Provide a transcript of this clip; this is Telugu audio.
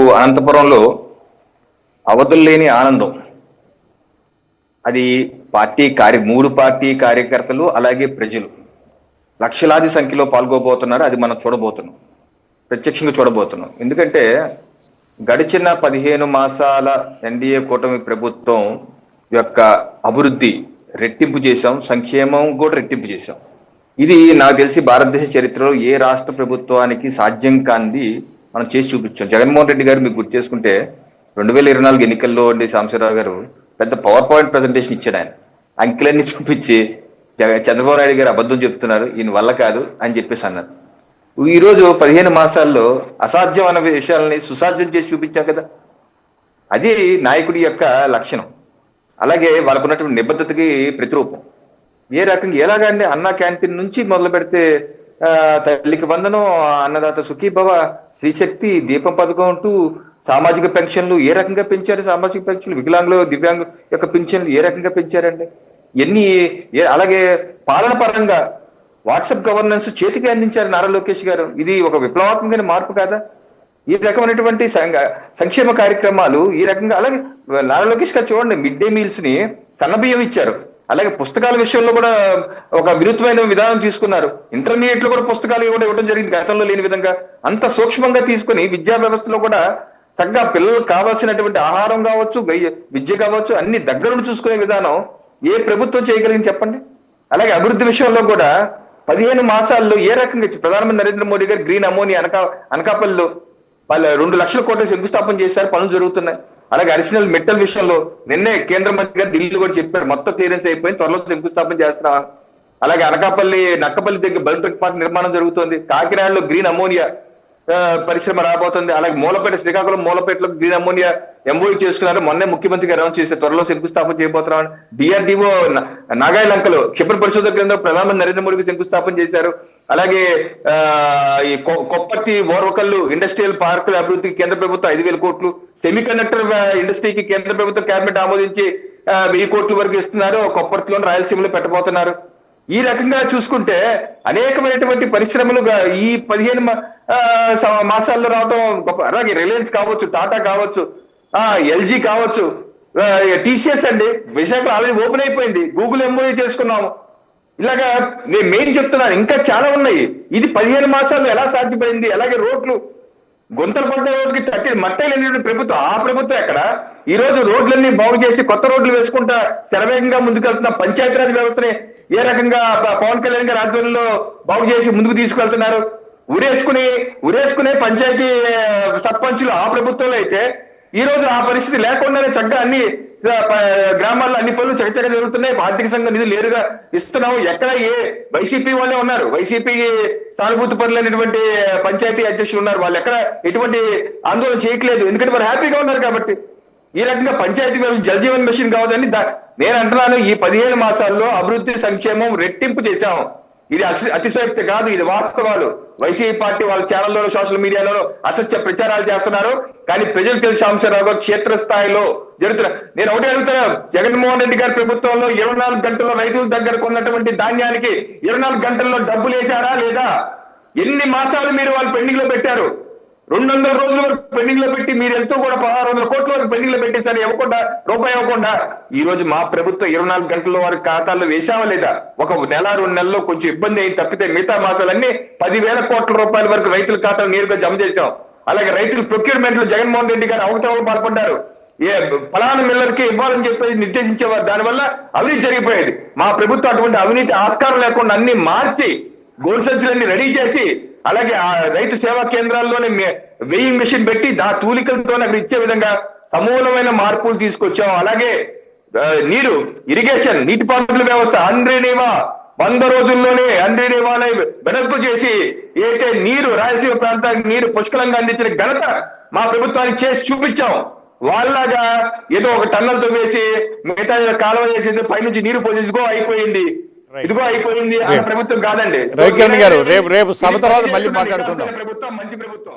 రేపు అనంతపురంలో అవధుల్లేని ఆనందం. అది పార్టీ కార్య మూడు పార్టీ కార్యకర్తలు అలాగే ప్రజలు. లక్షలాది సంఖ్యలో పాల్గొబోతున్నారు. అది మనం చూడబోతున్నాం. ప్రత్యక్షంగా చూడబోతున్నాం. ఎందుకంటే గడిచిన పదిహేను మాసాల ఎన్డీఏ కూటమి ప్రభుత్వం యొక్క అభివృద్ధి రెట్టింపు చేశాం. సంక్షేమం కూడా రెట్టింపు చేశాం. ఇది నాకు తెలిసి భారతదేశ చరిత్రలో ఏ రాష్ట్ర ప్రభుత్వానికి సాధ్యం కానిది మనం చేసి చూపించాం. జగన్మోహన్ రెడ్డి గారు మీకు గుర్తు చేసుకుంటే రెండు వేల ఇరవై నాలుగు ఎన్నికల్లో ఉండి సాంబశివరావు గారు పెద్ద పవర్ పాయింట్ ప్రజెంటేషన్ ఇచ్చాడు ఆయన. అంకెలన్నీ చూపించి చంద్రబాబు నాయుడు గారు అబద్ధం చెప్తున్నారు ఈయన వల్ల కాదు అని చెప్పేసి అన్నారు. ఈరోజు పదిహేను మాసాల్లో అసాధ్యం అన్న విషయాలని సుసాధ్యం చేసి చూపించాం కదా. అది నాయకుడి యొక్క లక్షణం. అలాగే వాళ్ళకున్నటువంటి నిబద్ధతకి ప్రతిరూపం. ఏ రకంగా ఎలాగండి అన్న క్యాంటీన్ నుంచి మొదలు పెడితే తల్లికి వందనం అన్నదాత సుఖీభవ శ్రీశక్తి దీపం పథకం అంటూ సామాజిక పెన్షన్లు ఏ రకంగా పెంచారు? సామాజిక పెన్షన్లు వికలాంగులు దివ్యాంగు యొక్క పెన్షన్లు ఏ రకంగా పెంచారండి? ఎన్ని అలాగే పాలన పరంగా వాట్సాప్ గవర్నెన్స్ చేతికి అందించారు నారా లోకేష్ గారు. ఇది ఒక విప్లవాత్మకమైన మార్పు కాదా? ఈ రకమైనటువంటి సంఘ- సంక్షేమ కార్యక్రమాలు ఈ రకంగా అలాగే నారా లోకేష్ గారు చూడండి మిడ్ డే మీల్స్ని సన్నబియ్యం ఇచ్చారు. అలాగే పుస్తకాల విషయంలో కూడా ఒక వినూత్నమైన విధానం తీసుకున్నారు. ఇంటర్మీడియట్లో కూడా పుస్తకాలు కూడా ఇవ్వడం జరిగింది. గతంలో లేని విధంగా అంత సూక్ష్మంగా తీసుకుని విద్యా వ్యవస్థలో కూడా చక్కగా పిల్లలకు కావాల్సినటువంటి ఆహారం కావచ్చు విద్య కావచ్చు అన్ని దగ్గరుండి చూసుకునే విధానం ఏ ప్రభుత్వం చేయగలిగింది చెప్పండి? అలాగే అభివృద్ధి విషయంలో కూడా పదిహేను మాసాల్లో ఏ రకంగా ప్రధానమంత్రి నరేంద్ర మోడీ గారు గ్రీన్ అమోనియా అనకా అనకాపల్లిలో వాళ్ళ రెండు లక్షల కోట్ల శంకుస్థాపన చేశారు. పనులు జరుగుతున్నాయి. అలాగే అడిషనల్ మెటల్ విషయంలో నిన్నే కేంద్ర మంత్రి గారు ఢిల్లీ కూడా చెప్పారు. మొత్తం క్లియరెన్స్ అయిపోయింది. త్వరలో శంకుస్థాపన చేస్తున్నాం అలాగే అనకాపల్లి నక్కపల్లి దగ్గర బయోటెక్ పార్క్ నిర్మాణం జరుగుతోంది. కాకినాడలో గ్రీన్ అమోనియా పరిశ్రమ రాబోతుంది. అలాగే మూలపేట శ్రీకాకుళం మూలపేటలో గ్రీన్ అమోనియా ఎంఓయూ చేసుకున్నారు. మొన్నే ముఖ్యమంత్రి గారు అనౌన్స్ చేశారు. త్వరలో శంకుస్థాపన చేయబోతున్నాం డిఆర్డిఓ నాగాయలంకలో క్షిపణి పరిశోధన కేంద్రం ప్రధానమంత్రి నరేంద్ర మోడీకి శంకుస్థాపన చేశారు. అలాగే ఈ కొ- కొప్పర్తి ఓర్వకల్లు ఇండస్ట్రియల్ పార్కుల అభివృద్ధికి కేంద్ర ప్రభుత్వం ఐదు వేల కోట్లు సెమీకండక్టర్ ఇండస్ట్రీకి కేంద్ర ప్రభుత్వం కేబినెట్ ఆమోదించి వెయ్యి కోట్ల వరకు ఇస్తున్నారు. కొప్పర్తిలోని రాయలసీమలో పెట్టబోతున్నారు. ఈ రకంగా చూసుకుంటే అనేకమైనటువంటి పరిశ్రమలు ఈ పదిహేను ఆ, మాసాల్లో రావడం గొప్ప అలాగే రిలయన్స్ కావచ్చు టాటా కావచ్చు ఆ ఎల్జీ కావచ్చు టీసీఎస్ అండి. విశాఖ ఆల్రెడీ ఓపెన్ అయిపోయింది. గూగుల్ ఎంఓఏ చేసుకున్నాము. ఇలాగా నేను మెయిన్ చెప్తున్నాను. ఇంకా చాలా ఉన్నాయి. ఇది పదిహేను మాసాలు ఎలా సాధ్యపడింది? అలాగే రోడ్లు. గుంతలు పడ్డ రోడ్డుకి తట్టి మట్టైనటువంటి ప్రభుత్వం. ఆ ప్రభుత్వం ఎక్కడ? ఈ రోజు రోడ్లన్నీ బాగు చేసి కొత్త రోడ్లు వేసుకుంటా శరవేగంగా ముందుకెళ్తున్న పంచాయతీరాజ్ వ్యవస్థని ఏ రకంగా పవన్ కళ్యాణ్ గారి ఆధ్వర్యంలో బాగు చేసి ముందుకు తీసుకెళ్తున్నారు? ఉరేసుకుని ఉరేసుకునే పంచాయతీ సర్పంచులు ఆ ప్రభుత్వంలో అయితే ఈ రోజు ఆ పరిస్థితి లేకుండానే చక్కగా అన్ని గ్రామాల్లో అన్ని పనులు చకచక జరుగుతున్నాయి. ఆర్థిక సంఘం నిధులు నేరుగా ఇస్తున్నాం ఎక్కడ ఏ వైసీపీ వాళ్ళే ఉన్నారు. వైసీపీ సానుభూతి పనులైనటువంటి పంచాయతీ అధ్యక్షులు ఉన్నారు. వాళ్ళు ఎక్కడ ఎటువంటి ఆందోళన చేయట్లేదు. ఎందుకంటే వారు హ్యాపీగా ఉన్నారు కాబట్టి. ఈ రకంగా పంచాయతీ వ్యవస్థ జల్ జీవన్ మిషన్ కావద్దని నేను అంటున్నాను. ఈ పదిహేను మాసాల్లో అభివృద్ధి సంక్షేమం రెట్టింపు చేశాము. ఇది అతి- అతిశయోక్తి కాదు ఇది వాస్తవాలు. వైసీపీ పార్టీ వాళ్ళ ఛానల్లో సోషల్ మీడియాలో అసత్య ప్రచారాలు చేస్తున్నారు. కానీ ప్రజలు తెలిసి అంశారావు గారు క్షేత్రస్థాయిలో జరుగుతున్న నేను ఒకటి అడుగుతున్నాను జగన్మోహన్ రెడ్డి గారి ప్రభుత్వంలో ఇరవై నాలుగు గంటల్లో రైతుల దగ్గరకు ఉన్నటువంటి ధాన్యానికి ఇరవై నాలుగు గంటల్లో డబ్బులు వేశారా లేదా? ఎన్ని మాసాలు మీరు వాళ్ళు పెండింగ్లో పెట్టారు? రెండు వందల రోజుల వరకు పెండింగ్లో పెట్టి మీరు ఎంతో కూడా పదహారు వందల కోట్ల వరకు పెండింగ్లో పెట్టేశారు ఇవ్వకుండా రూపాయి ఇవ్వకుండా. ఈ రోజు మా ప్రభుత్వం ఇరవై నాలుగు గంటల్లో వారి ఖాతాల్లో వేసావా లేదా? ఒక నెల రెండు నెలల్లో కొంచెం ఇబ్బంది అయింది తప్పితే మిగతా మాసాలన్నీ పదివేల కోట్ల రూపాయల వరకు రైతుల ఖాతాలు నేరుగా జమ చేశాం. అలాగే రైతుల ప్రొక్యూర్మెంట్లో జగన్మోహన్ రెడ్డి గారు అవకతవలు పాల్పడ్డారు. ఏ ఫలానా మిల్లర్కి ఇవ్వాలని చెప్పేసి నిర్దేశించేవారు. దానివల్ల అవినీతి జరిగిపోయేది. మా ప్రభుత్వం అటువంటి అవినీతి ఆస్కారం లేకుండా అన్ని మార్చి గోల్డ్ సంచులన్నీ రెడీ చేసి అలాగే ఆ రైతు సేవా కేంద్రాల్లోనే మే- వెయింగ్ మెషిన్ పెట్టి దా తూలికలతో అక్కడ ఇచ్చే విధంగా సమూలమైన మార్పులు తీసుకొచ్చాం. అలాగే నీరు ఇరిగేషన్ నీటిపారుదల వ్యవస్థ అన్రేనేమా వంద రోజుల్లోనే అండ్రేనేవాని వెనక్కు చేసి ఏటే నీరు రాయలసీమ ప్రాంతానికి నీరు పుష్కలంగా అందించిన ఘనత మా ప్రభుత్వానికి చేసి చూపించాం. వాళ్ళగా ఏదో ఒక టన్నల్ వేసి మిగతా కాలువ చేసేది పైనుంచి నీరు పోసి అయిపోయింది. ఇదిగో అయిపోయింది. ప్రభుత్వం కాదండి. రైట్ కిరణ్ గారు, రేపు- రేపు సభ తర్వాత మళ్ళీ ఇది మాట్లాడుకుందాం. ప్రభుత్వం మంచి ప్రభుత్వం.